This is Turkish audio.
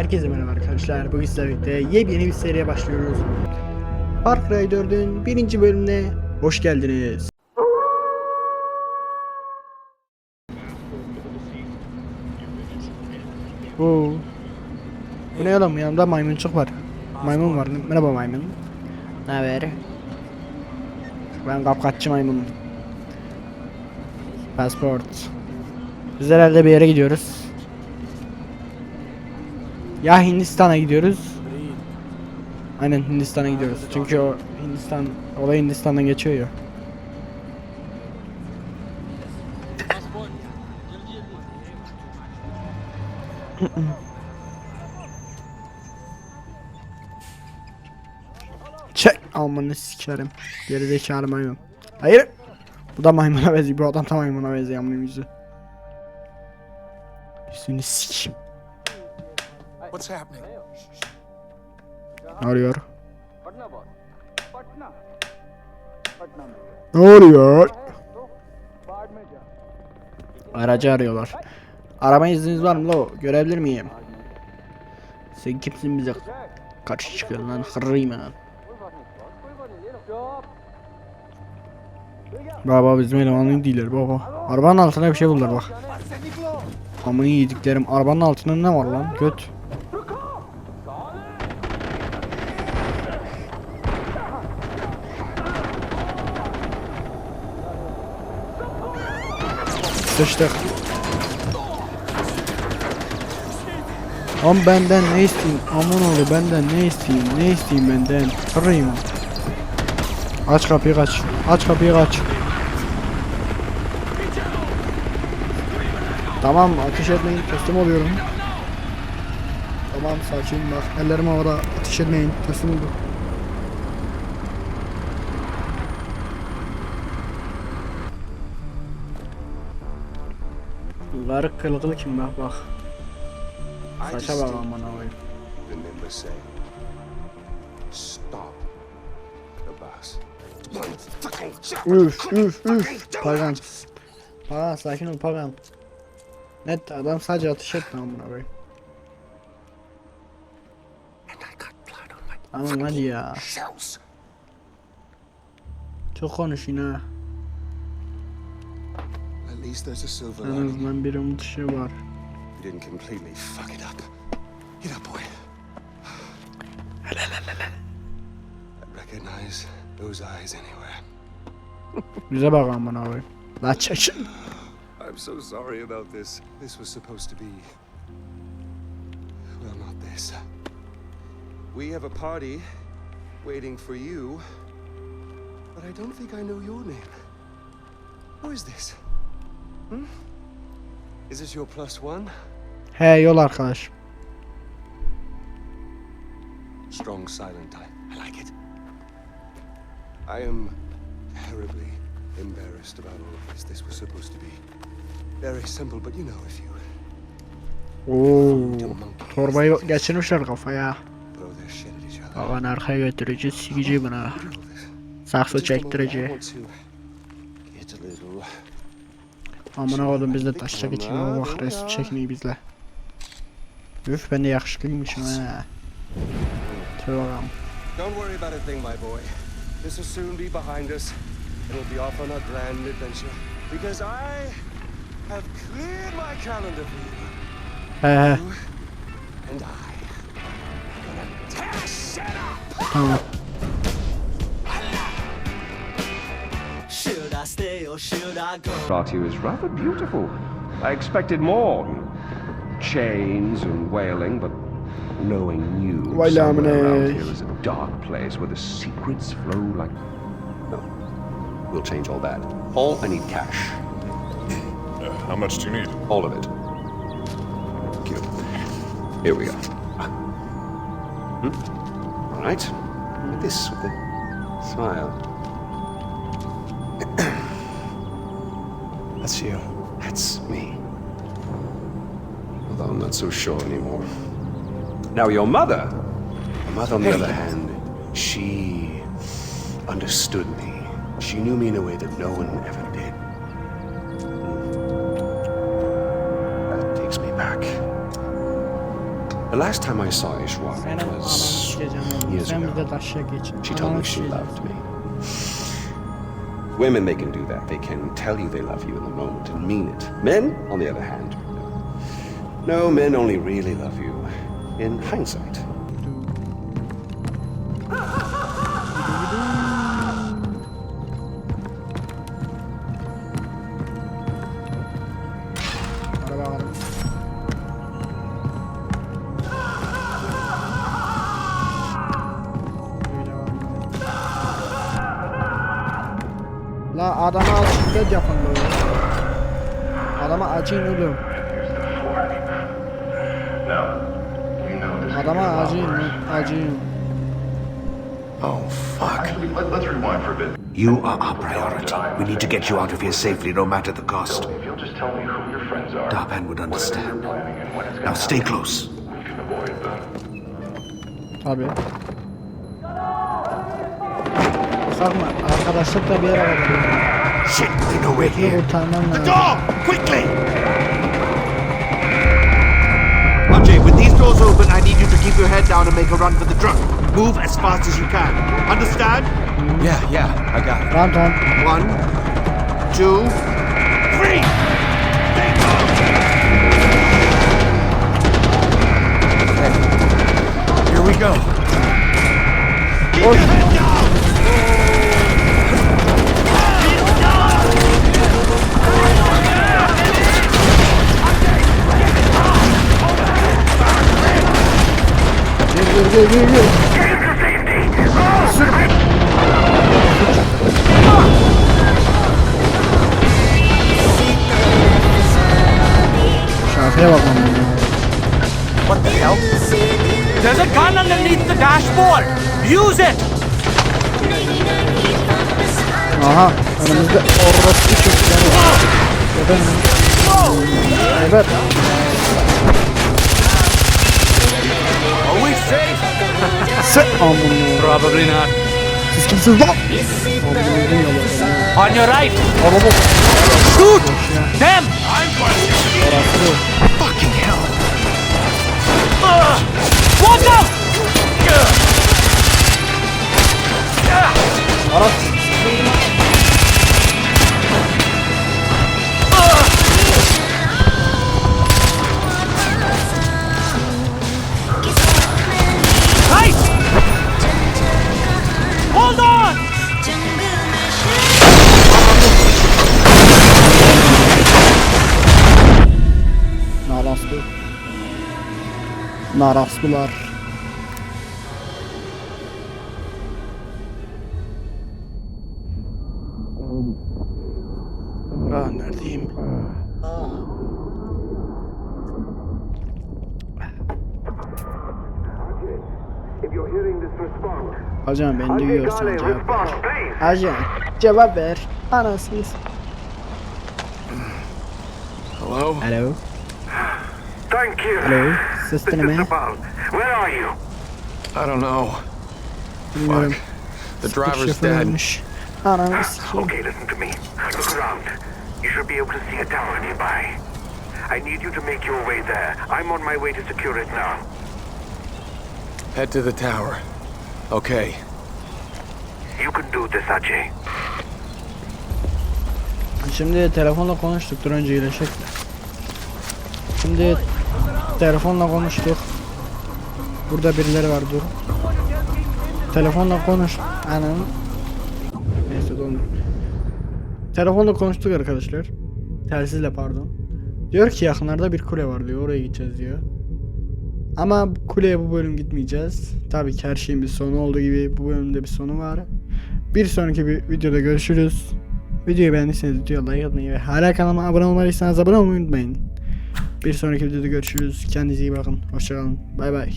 Herkese merhaba arkadaşlar. Bugün sizlerle birlikte yepyeni bir seriye başlıyoruz. Far Cry 4'ün birinci bölümüne hoş geldiniz. Oo. Bu ne oğlum yanımda maymuncuk var. Maymun var. Merhaba maymun. Ne haber? Ben kapkaççı maymunum. Pasport. Biz herhalde bir yere gidiyoruz. Ya Hindistan'a gidiyoruz. Aynen Hindistan'a gidiyoruz. Çünkü o Hindistan olay Hindistan'dan geçiyor ya. Çek amanı sikerim. Gerizekalı maymun. Hayır. Bu da maymuna benziyor. Bu adam da maymuna benziyor yüzü. Üstünü sikeyim. What's happening? Ne oluyor? Ne oluyor? Aracı arıyorlar. Arama izniniz var mı lo? Görebilir miyim? Sen kimsin bize? Kaç çıkıyorsun lan? Hırrıyım ha. Baba bizim elemanın değiller baba. Arabanın altına bir şey buldular bak. Amını yediklerim. Arabanın altında ne var lan? Göt. Sıçtık. Am benden ne isteyeyim? Aman oğlu benden ne isteyeyim? Ne isteyeyim benden? Kırayım. Aç kapıyı kaç. Aç kapıyı kaç. Tamam ateş etmeyin teslim oluyorum. Tamam sakin bak ellerim havada ateş etmeyin teslim oldum. Garık kılgılı kim bak bak. Saça aman stop the bus. Üf üf üf. Pagan. Pagan sakin ol Pagan. Net adam sadece ateş etti amına koyayım. Tamam hadi ya. Çok konuşun ha. At least there's a silver En lining. azından bir umut ışığı var. You didn't completely fuck it up. Get up, boy. I recognize those eyes anywhere. Bize bak amına koyayım. La çekin. I'm so sorry about this. This was supposed to be. Well, not this. We have a party waiting for you, but I don't think I know your name. Who is this? Hmm? Is this your plus one? He yol arkadaş. Strong, silent type. I like it. I am terribly embarrassed about all of this. This was supposed to be very simple, but you know, if you Oo. Torbayı geçirmişler kafaya. Baban arkaya götüreceğiz, sikici buna. Saksı Just Amına koydum biz de taşla geçeyim ama bak resim çekmeyi bizle. Üf ben de yakışıklıymışım ha. Tövbe bakalım. Don't worry about a thing, my boy. This will soon be behind us, and we'll be off on our grand adventure. Because I have cleared my calendar for you. You and I are gonna tear shit up. I stay or should I go? Art you is rather beautiful. I expected more. Chains and wailing, but knowing you Vay somewhere around here is a dark place where the secrets flow like... No. We'll change all that. All I need cash. How much do you need? All of it. Thank you. Here we go. Hmm? All right. Like This with the smile. That's you. That's me. Although I'm not so sure anymore. Now, your mother. Your mother, on the other hand, she understood me. She knew me in a way that no one ever did. That takes me back. The last time I saw Ishwar Senin it ananı was years ago. bize taşya geç. She told me she loved me. Women, they can do that. They can tell you they love you in the moment and mean it. Men, on the other hand, no. Men only really love you in hindsight. Şiddet yapın böyle. Adama acıyın oğlum. Adama acıyın acıyın. Oh, fuck. Let, let's rewind for a bit. You are our priority. We need to get you out of here safely, no matter the cost. If you'll just tell me who your friends are, Darpan would understand. Now stay close. we can avoid the Tabi. Sakma, arkadaşlık da bir yere kadar. Shit, they know we're here. kurtarmam lazım. Door! Quickly! Ajay, with these doors open, I need you to keep your head down and make a run for the truck. Move as fast as you can. Understand? Yeah, yeah, I got it. Tamam tamam. One, two, three! Stay close! Here we go. Keep your head down! Gir. Şarkıya bak lan. What the hell? There's a gun underneath the dashboard. Use it. Aha önümüzde orospu çocukları var. Efendim. Evet. Sen amına. Probably not. Siz kimsiniz lan? Amına yalan. On your right. Araba. Shoot them. Fucking Naraslılar. Ah neredeyim? Respond. Ajan beni duyuyorsan cevap ver. Ajan cevap ver. Anasını s- Hello? Hello. Thank you. Hello. Ses deneme. Sabal. Where are you? I don't know. Bilmiyorum. The Sıkıntı driver's şoför dead. ölmüş. Ananı sikeyim. Okay, listen to me. Look around. You should be able to see a tower nearby. I need you to make your way there. I'm on my way to secure it now. Head to the tower. Okay. You can do this, Ajay. Şimdi telefonla konuştuk. Dur önce iyileşecek de. Şimdi telefonla konuştuk. Burada birileri var dur. Telefonla konuş. Anam. Neyse dur. Telefonla konuştuk arkadaşlar. Telsizle pardon. Diyor ki yakınlarda bir kule var diyor. Oraya gideceğiz diyor. Ama kuleye bu bölüm gitmeyeceğiz. Tabii ki her şeyin bir sonu olduğu gibi bu bölümde bir sonu var. Bir sonraki bir videoda görüşürüz. Videoyu beğendiyseniz videoya like atmayı ve hala kanalıma abone olmadıysanız abone olmayı unutmayın. Bir sonraki videoda görüşürüz. Kendinize iyi bakın. Hoşçakalın. Bay bay.